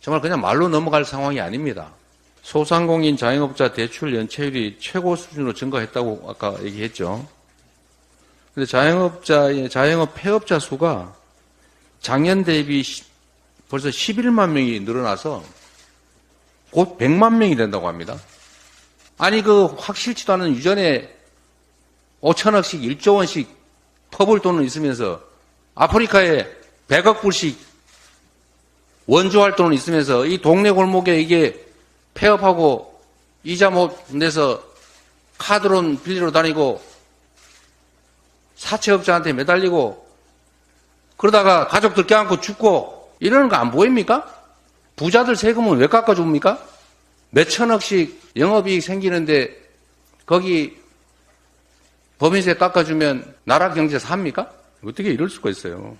정말 그냥 말로 넘어갈 상황이 아닙니다. 소상공인 자영업자 대출 연체율이 최고 수준으로 증가했다고 아까 얘기했죠. 근데 자영업자의 자영업 폐업자 수가 작년 대비 시- 벌써 11만 명이 늘어나서 곧 100만 명이 된다고 합니다. 아니 그 확실치도 않은 유전에 5천억씩 1조 원씩 퍼볼 돈은 있으면서 아프리카에 100억 불씩 원조할 돈은 있으면서 이 동네 골목에 이게 폐업하고 이자 못 내서 카드론 빌리러 다니고 사채업자한테 매달리고 그러다가 가족들 껴안고 죽고 이러는 거 안 보입니까? 부자들 세금은 왜 깎아줍니까? 몇 천억씩 영업이익 생기는데 거기 법인세 깎아주면 나라 경제 삽니까? 어떻게 이럴 수가 있어요.